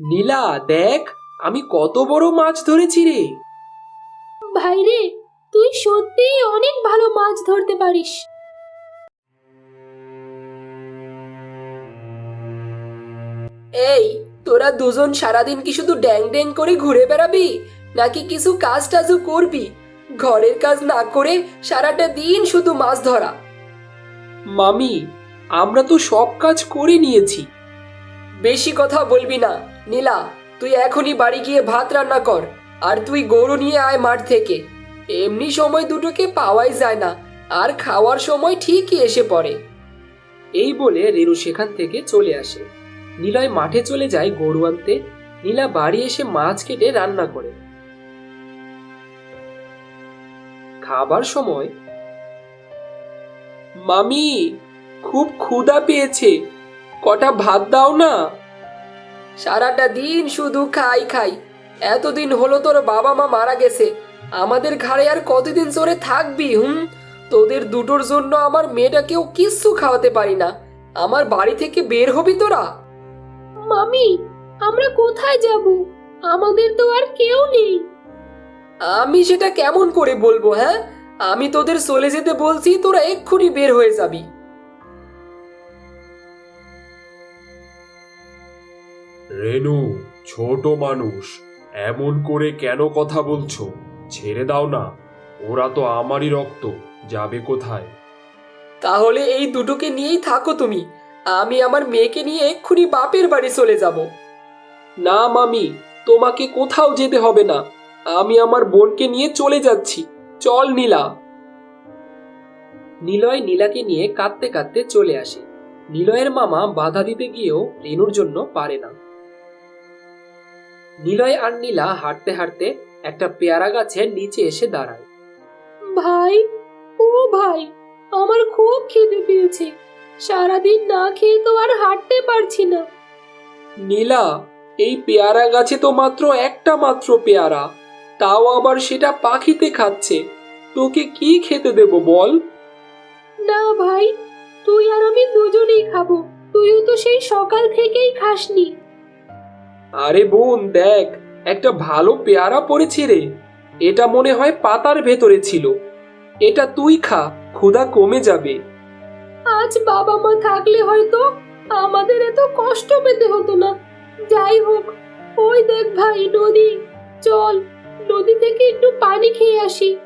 নীলা দেখ আমি কত বড় মাছ ধরেছি রে। ভাই রে তুই সত্যিই অনেক ভালো মাছ ধরতে পারিস। এই তোরা দুজন সারাদিন কি শুধু ড্যাং ড্যাং করে ঘুরে বেড়াবি নাকি কিছু কাজ টাজও করবি? ঘরের কাজ না করে সারাটা দিন শুধু মাছ ধরা। মামি আমরা তো সব কাজ করে নিয়েছি। বেশি কথা বলবি না। নীলা, তুই এখনই বাড়ি গিয়ে ভাত রান্না কর, আর তুই গরু নিয়ে আয় মাঠ থেকে। এমনি সময় দুটোকে পাওয়াই যায় না, আর খাওয়ার সময় ঠিকই এসে পড়ে। এই বলে রেনু সেখান থেকে চলে আসে। নীলয় মাঠে চলে যায় গরু আনতে। নীলা বাড়ি এসে মাছ কেটে রান্না করে। খাবার সময় মামি, খুব ক্ষুধা পেয়েছে। কটা ভাত দাও না? সারাটা দিন শুধু খাই খাই। এতদিন হলো তোর বাবা মা মারা গেছে। আমাদের ঘাড়ে আর কতদিন চড়ে থাকবি হুম? তোদের দুটোর জন্য আমার মেয়েটাকেও কিচ্ছু খাওয়াতে পারি না। আমার বাড়ি থেকে বের হবি তোরা? মামি আমরা কোথায় যাব? আমাদের তো আর কেউ নেই। আমি সেটা কেমন করে বলব হ্যাঁ? আমি তোদের চলে যেতে বলছি তোরা এক্ষুনি বের হয়ে যাবি। রেনু, ছোট মানুষ, এমন করে কেন কথা বলছো? ছেড়ে দাও না, ওরা তো আমারই রক্ত, যাবে কোথায়? তাহলে এই দুটোকে নিয়েই থাকো তুমি, আমি আমার মেয়েকে নিয়ে এক্ষুনি বাপের বাড়ি চলে যাব। না মামি, তোমাকে কোথাও যেতে হবে না, আমি আমার বোনকে নিয়ে চলে যাচ্ছি, চল নীলা। নিলয় নীলাকে নিয়ে কাঁদতে কাঁদতে চলে আসে। নিলয়ের মামা বাধা দিতে গিয়েও রেনুর জন্য পারে না। নিলয় আর নীলা হাঁটতে হাঁটতে একটা পেয়ারা গাছের নিচে এসে দাঁড়ায়। ভাই, ও ভাই, আমার খুব খিদে পেয়েছে। সারাদিন না খেয়ে তো আর হাঁটতে পারছি না। নীলা, এই পেয়ারা গাছে তো মাত্র একটা মাত্র পেয়ারা। তাও আবার সেটা পাখিতে খাচ্ছে। তোকে কি খেতে দেব বল? না ভাই, তুই আর আমি দুজনেই খাব। তুইও তো সেই সকাল থেকেই খাসনি। আরে বোন দেখ একটা ভালো পেয়ারা পড়েছে রে। এটা মনে হয় পাতার ভেতরে ছিল। এটা তুই খা ক্ষুধা কমে যাবে। আজ বাবা মা থাকলে হয়তো আমাদের এত কষ্ট পেতে হতো না। যাই হোক ওই দেখ ভাই নদী। চল নদী থেকে একটু পানি খেয়ে আসি।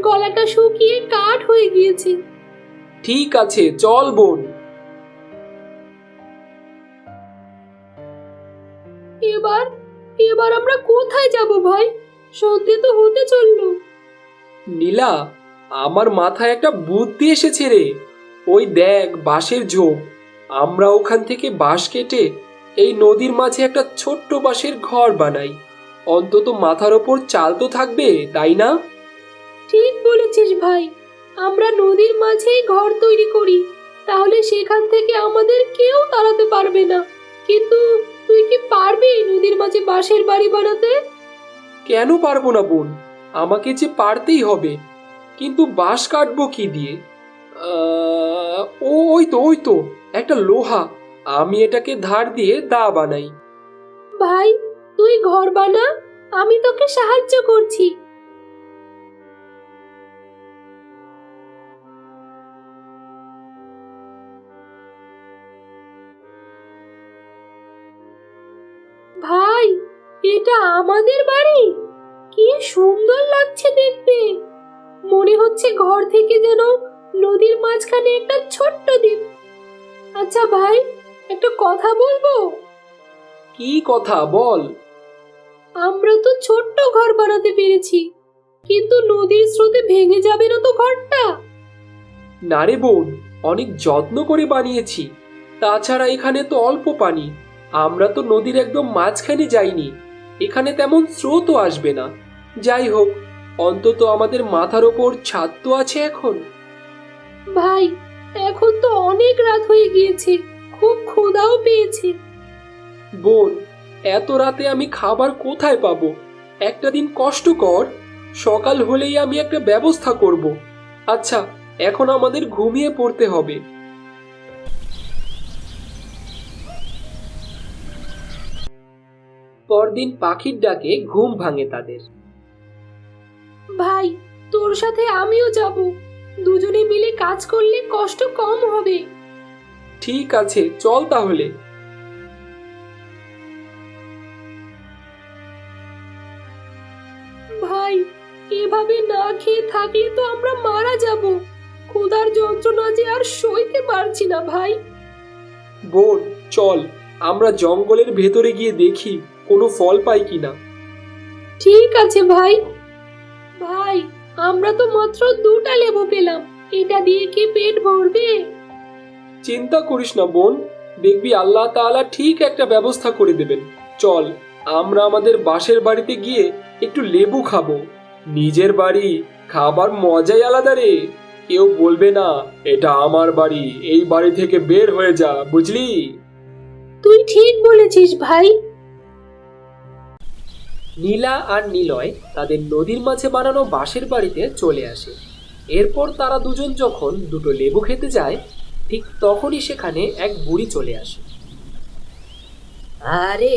গলাটা শুকিয়ে কাঠ হয়ে গিয়েছে। ঠিক আছে চল বোন। এবার এবার আমরা কোথায় যাব ভাই? সন্ধে তো হতে চলল। নীলা আমার মাথায় একটা বুদ্ধি এসেছে রে। ওই দেখ বাঁশের ঝোপ। আমরা ওখান থেকে বাঁশ কেটে এই নদীর মাঝে একটা ছোট্ট বাঁশের ঘর বানাই। অন্তত মাথার ওপর চাল তো থাকবে তাই না? ঠিক বলেছিস ভাই। আমরা নদীর মাঝেই ঘর তৈরি করি। তাহলে সেখান থেকে আমাদের কেউ তাড়াতে পারবে না। কিন্তু তুই কি পারবি নদীর মাঝে বাঁশের বাড়ি বানাতে? কেন পারব না বোন? আমাকে যে পারতেই হবে। কিন্তু বাঁশ কাটবো কি দিয়ে? আহ, ও ওই তো ওই তো একটা লোহা। আমি এটাকে ধার দিয়ে দা বানাই। ভাই তুই ঘর বানা। আমি তোকে সাহায্য করছি। ভাই এটা আমাদের বাড়ি? কি সুন্দর লাগছে দেখতে। মনে হচ্ছে ঘর থেকে যেন নদীর মাঝখানে একটা ছোট্ট দ্বীপ। আচ্ছা ভাই একটা কথা বলব? কি কথা বল। আমরা তো ছোট্ট ঘর বানাতে পেরেছি কিন্তু নদীর স্রোতে ভেঙে যাবে না তো ঘরটা? না রে বোন অনেক যত্ন করে বানিয়েছি। তাছাড়া এখানে তো অল্প পানি। আমরা তো নদীর একদম মাঝখানে যাইনি। এখানে তেমন স্রোতও আসবে না। যাই হোক অন্তত আমাদের মাথার ওপর ছাদ তো আছে এখন। ভাই এখন তো অনেক রাত হয়ে গিয়েছে। খুব ক্ষুধাও পেয়েছে। বোন এত রাতে আমি খাবার কোথায় পাবো? একটা দিন কষ্ট কর। সকাল হলেই আমি একটা ব্যবস্থা করব। আচ্ছা এখন আমাদের ঘুমিয়ে পড়তে হবে। পরদিন পাখির ডাকে ঘুম ভাঙে তাদের। ভাই তোর সাথে আমিও যাব। দুজনে মিলে কাজ করলে কষ্ট কম হবে। ঠিক আছে চল তাহলে। ভাই এভাবে না খেয়ে থাকলে তো আমরা মারা যাব। ক্ষুধার যন্ত্রণা যে আর সইতে পারছি না ভাই। বোন চল আমরা জঙ্গলের ভেতরে গিয়ে দেখি। কোনো ফল পাই কিনা ঠিক আছে ভাই। ভাই আমরা তো মাত্র দুটা লেবু পেলাম। এটা দিয়ে কি পেট ভরবে? চিন্তা করিস না বোন। দেখবি আল্লাহ তাআলা ঠিক একটা ব্যবস্থা করে দেবেন। চল আমরা আমাদের বাসের বাড়িতে গিয়ে একটু লেবু খাব। নিজের বাড়ি খাবার মজাই আলাদা রে। কেউ বলবে না এটা আমার বাড়ি এই বাড়ি থেকে বের হয়ে যা। বুঝলি? তুই ঠিক বলেছিস ভাই। নীলা আর নিলয় তাদের নদীর মাঝে বানানো বাঁশের বাড়িতে চলে আসে। এরপর তারা দুজন যখন দুটো লেবু খেতে যায় ঠিক তখনই সেখানে এক বুড়ি চলে আসে। আরে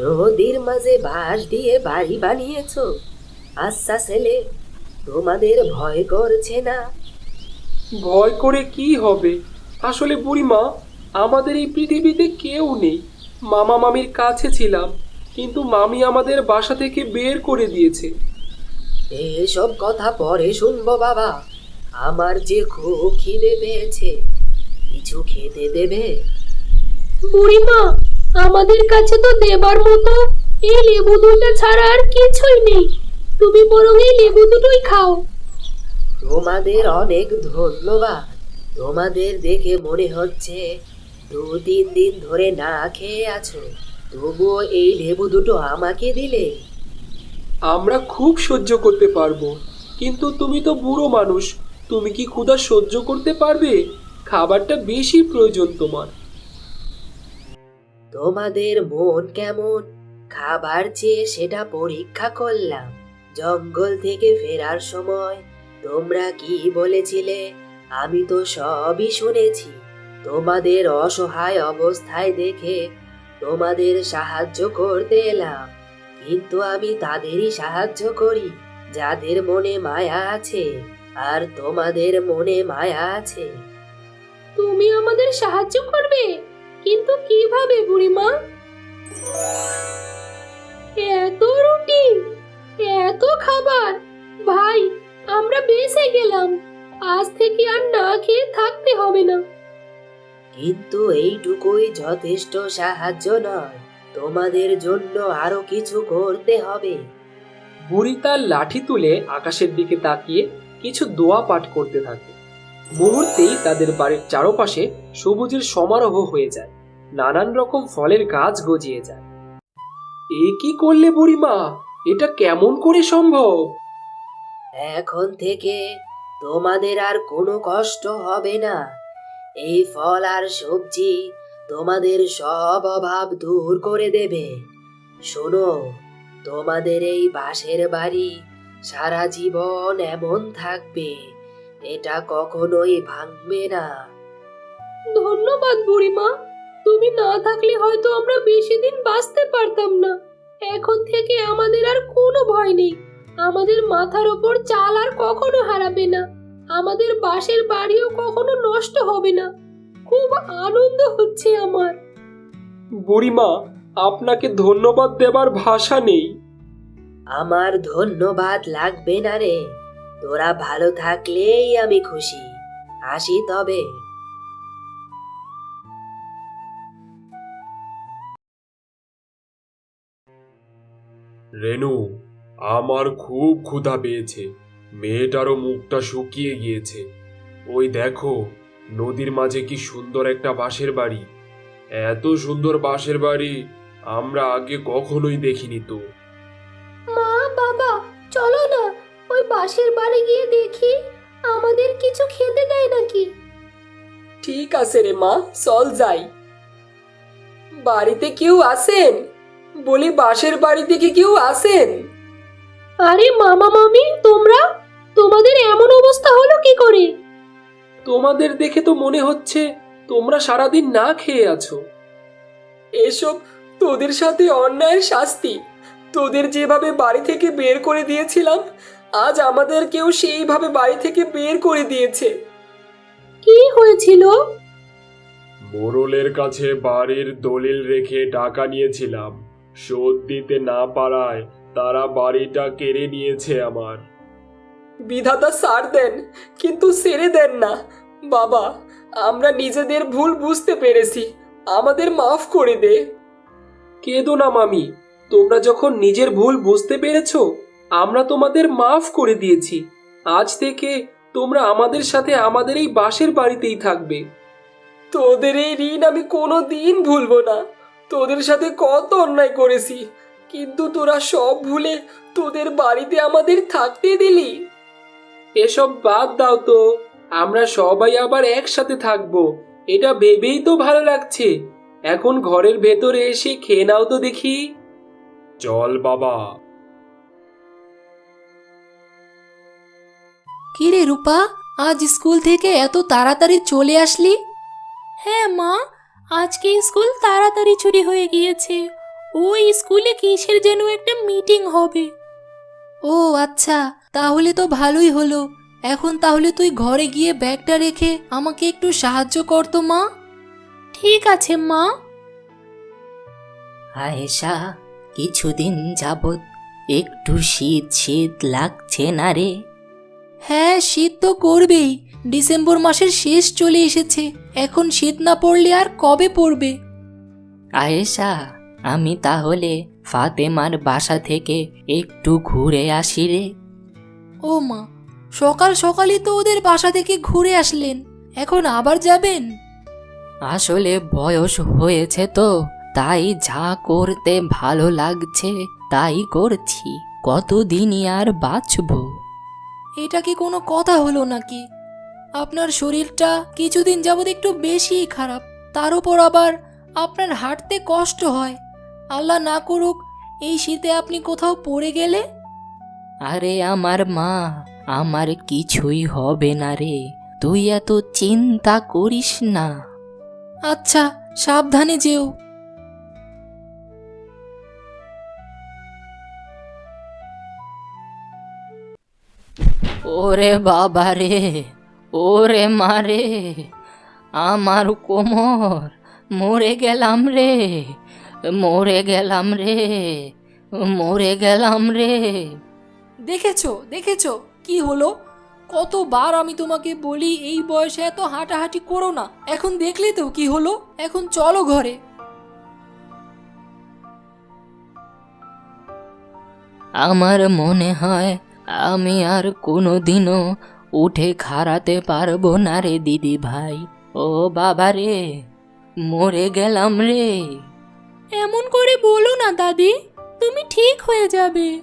নদীর মাঝে বাঁশ দিয়ে বাড়ি বানিয়েছ? আচ্ছা ছেলে তোমাদের ভয় করছে না? ভয় করে কি হবে? আসলে বুড়িমা আমাদের এই পৃথিবীতে কেউ নেই। মামা মামির কাছে ছিলাম কিন্তু মামি আমাদের বাসা থেকে বের করে দিয়েছে। এসব কথা পরে শুনব বাবা। আমার যে খুব খিদে পেয়েছে কিছু খেতে দেবে? বুড়িমা আমাদের কাছে তো দেবার মতো এই লেবু দুটো ছাড়া আর কিছুই নেই। তুমি বরং এই লেবু দুটোই খাও। তোমাদের অনেক ধন্যবাদ। তোমাদের দেখে মনে হচ্ছে দু তিন দিন ধরে না খেয়ে আছো। তবুও এই লেবু দুটো আমাকে দিলে। আমরা খুব সহ্য করতে পারব কিন্তু তুমি তো বুড়ো মানুষ তুমি কি ক্ষুধা সহ্য করতে পারবে? খাবারটা বেশি প্রয়োজন তোমার। তোমাদের মন কেমন? খাবার চেয়ে সেটা পরীক্ষা করলাম। জঙ্গল থেকে ফেরার সময় তোমরা কি বলেছিলে? আমি তো সবই শুনেছি। তোমাদের অসহায় অবস্থায় দেখে তোমাদের সাহায্য করতে এলাম। কিন্তু আমি তাদেরই সাহায্য করি, যাদের মনে মায়া আছে, আর তোমাদের মনে মায়া আছে। তুমি আমাদের সাহায্য করবে? কিন্তু কীভাবে, বুড়িমা? এত রুটি, এত খাবার। ভাই, আমরা বেঁচে গেলাম। আজ থেকে আর না খেয়ে থাকতে হবে না। কিন্তু এইটুকুই যথেষ্ট সাহায্য নয়। তোমাদের জন্য আরও কিছু করতে হবে। বুড়ি তার লাঠি তুলে আকাশের দিকে তাকিয়ে কিছু দোয়া পাঠ করতে থাকে। মুহূর্তেই তাদের বাড়ির চারপাশে সবুজের সমারোহ হয়ে যায়। নানান রকম ফলের গাছ গজিয়ে যায়। এ কি করলে বুড়িমা? এটা কেমন করে সম্ভব? এখন থেকে তোমাদের আর কোনো কষ্ট হবে না। এই ফল আর সবজি তোমাদের সব অভাব দূর করে দেবে। শোনো, তোমাদের এই বাঁশের বাড়ি সারা জীবন এমন থাকবে, এটা কখনোই ভাঙবে না। ধন্যবাদ বুড়িমা, তুমি না থাকলে হয়তো আমরা বেশি দিন বাঁচতে পারতাম না। এখন থেকে আমাদের আর কোনো ভয় নেই। আমাদের মাথার ওপর চাল আর কখনো হারাবে না। আমাদের বাঁশের বাড়িও কখনো নষ্ট হবে না। খুব আনন্দ হচ্ছে আমার। বুড়িমা আপনাকে ধন্যবাদ দেবার ভাষা নেই। আমার ধন্যবাদ লাগবে না রে। তোরা ভালো থাকলেই আমি খুশি। আসি তবে। রেনু আমার খুব ক্ষুধা পেয়েছে। মেয়েটারও মুখটা শুকিয়ে গিয়েছে। ওই দেখো নদীর মাঝে কি সুন্দর একটা বাঁশের বাড়ি। এত সুন্দর বাঁশের বাড়ি আমরা আগে কখনোই দেখিনি তো। মা বাবা চলো না ওই বাঁশের বাড়ি গিয়ে দেখি আমাদের কিছু খেতে দেয় নাকি? ঠিক আছে রে মা চল যাই। বাড়িতে কেউ আসেন? বলি বাঁশের বাড়ি থেকে কেউ আসেন? আরে মামা মামি তোমরা? তোমাদের এমন অবস্থা হলো কি করে? তোমাদের দেখে তো মনে হচ্ছে তোমরা সারাদিন না খেয়ে আছো। এসব তোদের সাথে অন্যায়ের শাস্তি। তোদের যেভাবে বাড়ি থেকে বের করে দিয়েছিলাম আজ আমাদেরকেও সেইভাবে বাড়ি থেকে বের করে দিয়েছে। কি হয়েছিল? মোরলের কাছে বাড়ির দলিল রেখে টাকা নিয়েছিলাম। শোধ দিতে না পারায় তারা বাড়িটা কেড়ে নিয়েছে আমার। বিধাতা সার দেন, কিন্তু সেরে দেন না। বাবা, আমরা নিজেদের ভুল বুঝতে পেরেছি। আমাদের মাফ করে দে। কেঁদো না মামি, তোমরা যখন নিজের ভুল বুঝতে পেরেছ, আমরা তোমাদের মাফ করে দিয়েছি। আজ থেকে তোমরা আমাদের সাথে আমাদের এই বাসের বাড়িতেই থাকবে। তোদের এই ঋণ আমি কোনো দিন ভুলবো না। তোদের সাথে কত অন্যায় করেছি। কিন্তু তোরা সব ভুলে তোদের বাড়িতে আমাদের থাকতে দিলি। এসব বাদ দাও তো আমরা সবাই আবার একসাথে থাকব এটা ভেবেই তো ভালো লাগছে। এখন ঘরের ভেতরে এসে খেয়ে নাও তো দেখি। চল বাবা। কিরে রূপা আজ স্কুল থেকে এত তাড়াতাড়ি চলে আসলি? হ্যাঁ মা আজকে স্কুল তাড়াতাড়ি ছুটি হয়ে গিয়েছে। ওই স্কুলে কিসের যেন একটা মিটিং হবে? ও আচ্ছা তাহলে তো ভালোই হলো। এখন তাহলে তুই ঘরে গিয়ে ব্যাগটা রেখে আমাকে একটু সাহায্য কর তো মা। ঠিক আছে মা। আয়েশা কিছুদিন যাবৎ একটু শীত শীত লাগছে না রে? হ্যাঁ শীত তো করবেই। ডিসেম্বর মাসের শেষ চলে এসেছে। এখন শীত না পড়লে আর কবে পড়বে? আয়েশা আমি তাহলে ফাতেমার বাসা থেকে একটু ঘুরে আসি রে। ও মা সকাল সকালই তো ওদের বাসা থেকে ঘুরে আসলেন এখন আবার যাবেন? আসলে বয়স হয়েছে তো তাই যা করতে ভালো লাগছে তাই করছি কতদিনই আর বাঁচবো? এটা কি কোনো কথা হলো নাকি? আপনার শরীরটা কিছুদিন যাবৎ একটু বেশিই খারাপ তার উপর আবার আপনার হাঁটতে কষ্ট হয়। আল্লাহ না করুক এই শীতে আপনি কোথাও পড়ে গেলে? আরে আমার মা আমার কিছুই হবে না রে। তুই এত চিন্তা করিস না। আচ্ছা সাবধানে যেও। ওরে বাবা রে ওরে মারে আমার কোমর মরে গেলাম রে। মরে গেলাম রে মরে গেলাম রে। দেখেছ দেখেছ কি হলো? কতবার আমি তোমাকে বলি এই বয়সে এত হাঁটাহাঁটি করো না এখন দেখলে তো কি হলো? এখন চলো ঘরে। আমার মনে হয় আমি আর কোনোদিনও উঠে খাড়াতে পারব না রে দিদি ভাই ও বাবা রে মরে গেলাম রে। এমন করে বলো না, দাদি। তুমি ঠিক হয়ে যাবে।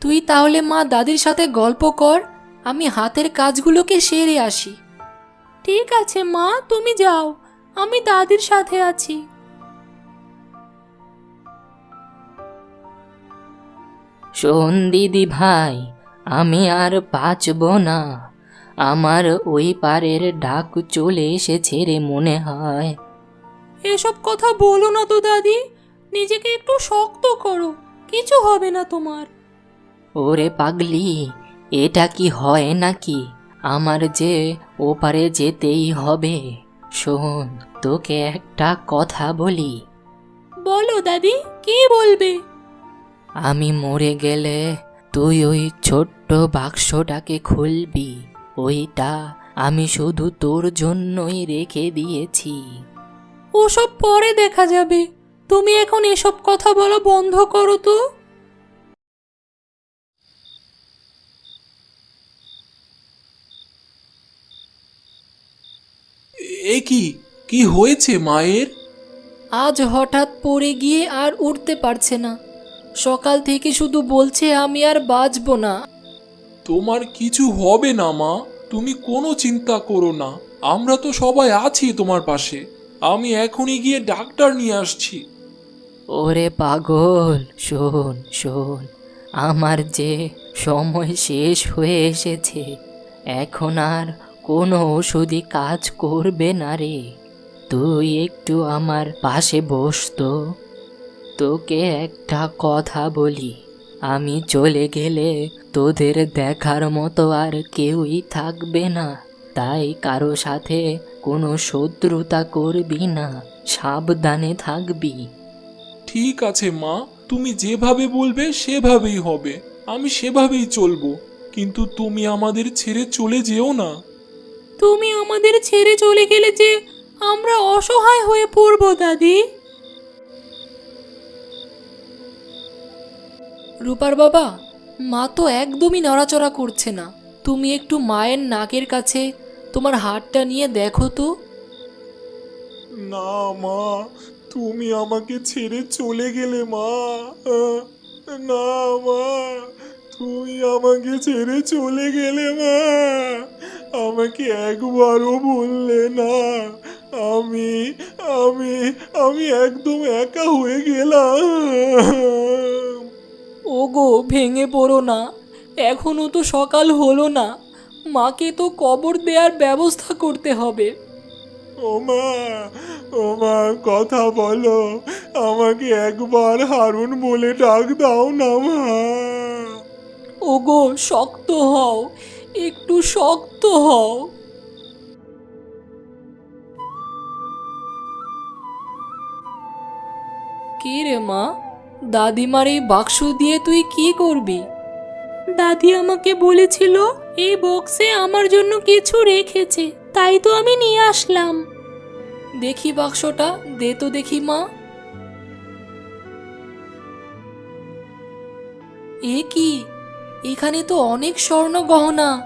তুই তাহলে মা দাদির সাথে গল্প কর, আমি হাতের কাজগুলোকে সেরে আসি। ঠিক আছে মা, তুমি যাও, আমি দাদির সাথে আছি। শোন দিদি ভাই, আমি আর বাঁচব না। আমার ওই পারের ডাক চলে এসেছে রে মনে হয়। এসব কথা বলো না তো দাদি। নিজেকে একটু শক্ত করো। কিছু হবে না তোমার। ওরে পাগলি এটা কি হয় নাকি? আমার যে ওপারে যেতেই হবে। শোন তোকে একটা কথা বলি। বলো দাদি কি বলবে? আমি মরে গেলে তুই ওই ছোট্ট বাক্সটাকে খুলবি। ওইটা আমি শুধু তোর জন্যই রেখে দিয়েছি। ওসব পরে দেখা যাবে। তুমি এখন এসব কথা বলা বন্ধ করো তো। এ কি? কি হয়েছে মায়ের? আজ হঠাৎ পড়ে গিয়ে আর উঠতে পারছে না। সকাল থেকে শুধু বলছে আমি আর বাঁচবো না। তোমার কিছু হবে না মা। তুমি কোনো চিন্তা করো না। আমরা তো সবাই আছি তোমার পাশে। আমি এখনই গিয়ে ডাক্তার নিয়ে আসছি। ওরে পাগল, শোন শোন, আমার যে সময় শেষ হয়ে এসেছে, এখন আর কোনো ওষুধই কাজ করবে না রে। তুই একটু আমার পাশে বস তো। তোকে একটা কথা বলি, আমি চলে গেলে তোদের দেখার মতো আর কেউই থাকবে না। তাই কারও সাথে কোনো শত্রুতা করবি না সাবধানে থাকবি। ঠিক আছে মা। তুমি যেভাবে বলবে সেভাবেই হবে। আমি সেভাবেই চলবো। কিন্তু তুমি আমাদের ছেড়ে চলে যেও না। তুমি আমাদের ছেড়ে চলে গেলে যে আমরা অসহায় হয়ে পড়ব দাদি। রূপার বাবা মা তো একদমই নড়াচড়া করছে না। তুমি একটু মায়ের নাকের কাছে তোমার হাতটা নিয়ে দেখো তো। না মা তুমি আমাকে ছেড়ে চলে গেলে মা। না মা তুমি আমাকে ছেড়ে চলে গেলে মা। আমাকে একবারও বললে না। আমি আমি আমি একদম একা হয়ে গেলাম। ওগো ভেঙে পড়ো না। এখনও তো সকাল হলো না। মাকে তো কবর দেওয়ার ব্যবস্থা করতে হবে। ওমা ওমা কথা বলো। আমাকে একবার হারুন বলে ডাক দাও না মা। ওগো শক্ত হও একটু শক্ত হও। কি রে মা? দাদিমার এই বাক্স দিয়ে তুই কি করবি? দাদি আমাকে বলেছিল, এই বক্সে আমার জন্য কিছু রেখেছে, তাই তো আমি নিয়ে আসলাম। দেখি বাক্সটা, দে তো দেখি মা। এ কি? এখানে তো অনেক স্বর্ণ গহনা,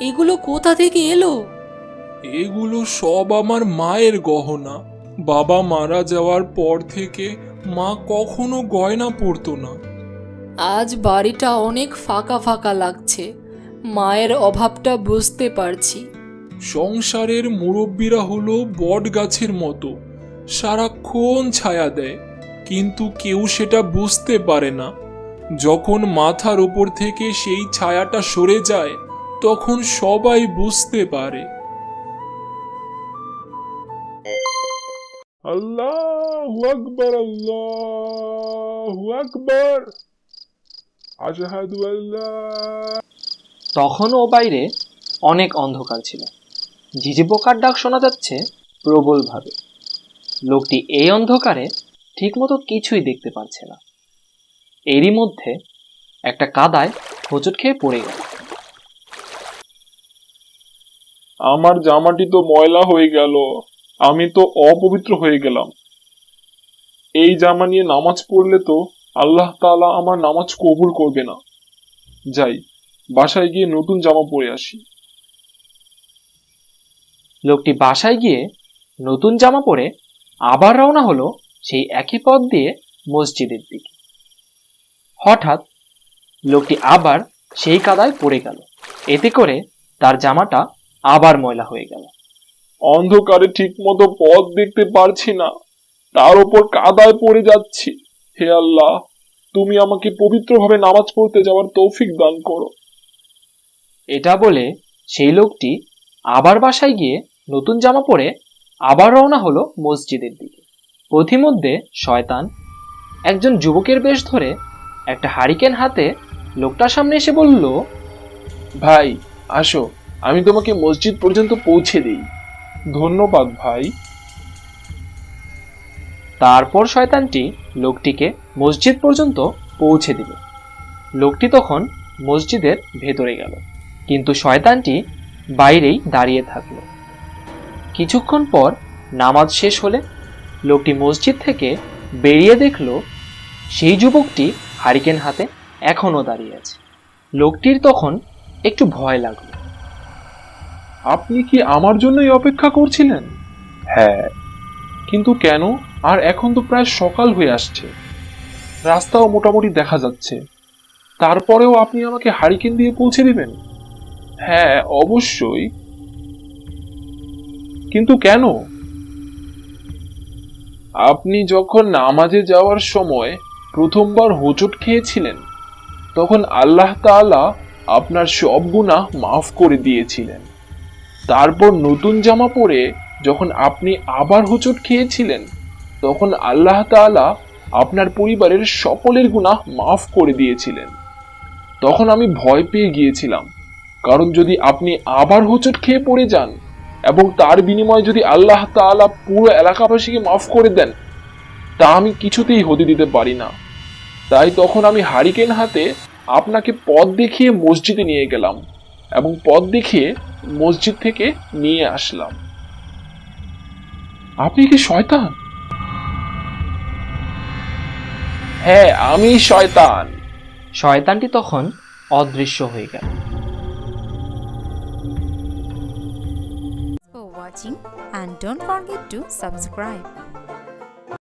এগুলো কোথা থেকে এলো? এগুলো সব আমার মায়ের গহনা। বাবা মারা যাওয়ার পর থেকে মা কখনো গয়না পরতো না। আজ বাড়িটা অনেক ফাঁকা ফাঁকা লাগছে। মায়ের অভাবটা বুঝতে পারছি। সংসারের মুরব্বীরা হলো বট গাছের মতো। সারাক্ষণ ছায়া দেয় কিন্তু কেউ সেটা বুঝতে পারে না। যখন মাথার ওপর থেকে সেই ছায়াটা সরে যায় তখন সবাই বুঝতে পারে। আল্লাহ আকবার আল্লাহু আকবার। আল্লাহ তখনও বাইরে অনেক অন্ধকার ছিল। ঝিঝি পোকার ডাক শোনা যাচ্ছে? প্রবলভাবে। লোকটি এই অন্ধকারে ঠিকমতো কিছুই দেখতে পারছে না। এরই মধ্যে একটা কাদায় হোঁচট খেয়ে পড়ে গেল। আমার জামাটি তো ময়লা হয়ে গেল। আমি তো অপবিত্র হয়ে গেলাম। এই জামা নিয়ে নামাজ পড়লে তো আল্লাহ তাআলা আমার নামাজ কবুল করবে না। যাই বাসায় গিয়ে নতুন জামা পরে আসি। লোকটি বাসায় গিয়ে নতুন জামা পরে আবার রওনা হলো সেই একই পথ দিয়ে মসজিদের দিকে। হঠাৎ লোকটি আবার সেই কাদায় পড়ে গেল। এতে করে তার জামাটা আবার ময়লা হয়ে গেল। অন্ধকারে ঠিক মতো পথ দেখতে পারছি না। তার উপর কাদায় পড়ে যাচ্ছি। হে আল্লাহ! তুমি আমাকে পবিত্রভাবে নামাজ পড়তে যাওয়ার তৌফিক দান করো। এটা বলে সেই লোকটি আবার বাসায় গিয়ে নতুন জামা পরে আবার রওনা হলো মসজিদের দিকে। পথিমধ্যে শয়তান একজন যুবকের বেশ ধরে একটা হারিকেন হাতে লোকটার সামনে এসে বলল ভাই আসো আমি তোমাকে মসজিদ পর্যন্ত পৌঁছে দিই। ধন্যবাদ ভাই। তারপর শয়তানটি লোকটিকে মসজিদ পর্যন্ত পৌঁছে দিল। লোকটি তখন মসজিদের ভেতরে গেল কিন্তু শয়তানটি বাইরেই দাঁড়িয়ে থাকল। কিছুক্ষণ পর নামাজ শেষ হলে লোকটি মসজিদ থেকে বেরিয়ে দেখল সেই যুবকটি হারিকেন হাতে এখনও দাঁড়িয়ে আছে। লোকটির তখন একটু ভয় লাগল। আপনি কি আমার জন্যই অপেক্ষা করছিলেন? হ্যাঁ। কিন্তু কেন? আর এখন তো প্রায় সকাল হয়ে আসছে। রাস্তাও মোটামুটি দেখা যাচ্ছে। তারপরেও আপনি আমাকে হারিকেন দিয়ে পৌঁছে দিবেন? হ্যাঁ অবশ্যই। কিন্তু কেন? আপনি যখন নামাজে যাওয়ার সময় প্রথমবার হোঁচট খেয়েছিলেন, তখন আল্লাহ তাআলা আপনার সব গুনাহ মাফ করে দিয়েছিলেন। তারপর নতুন জামা পরে যখন আপনি আবার হোঁচট খেয়েছিলেন, তখন আল্লাহ তাআলা আপনার পরিবারের সকলের গুনাহ মাফ করে দিয়েছিলেন। তখন আমি ভয় পেয়ে গিয়েছিলাম, কারণ যদি আপনি আবার হোঁচট খেয়ে পড়ে যান এবং তার বিনিময়ে যদি আল্লাহ তাআলা পুরো এলাকাবাসীকে মাফ করে দেন, তা আমি কিছুতেই হতে দিতে পারি না। তাই তখন আমি হারিকেন হাতে আপনাকে পথ দেখিয়ে মসজিদে নিয়ে গেলাম এবং পথ দেখিয়ে মসজিদ থেকে নিয়ে আসলাম। আপনি কি শয়তান? হ্যাঁ আমি শয়তান শয়তানটি তখন অদৃশ্য হয়ে গেল watching and don't forget to subscribe.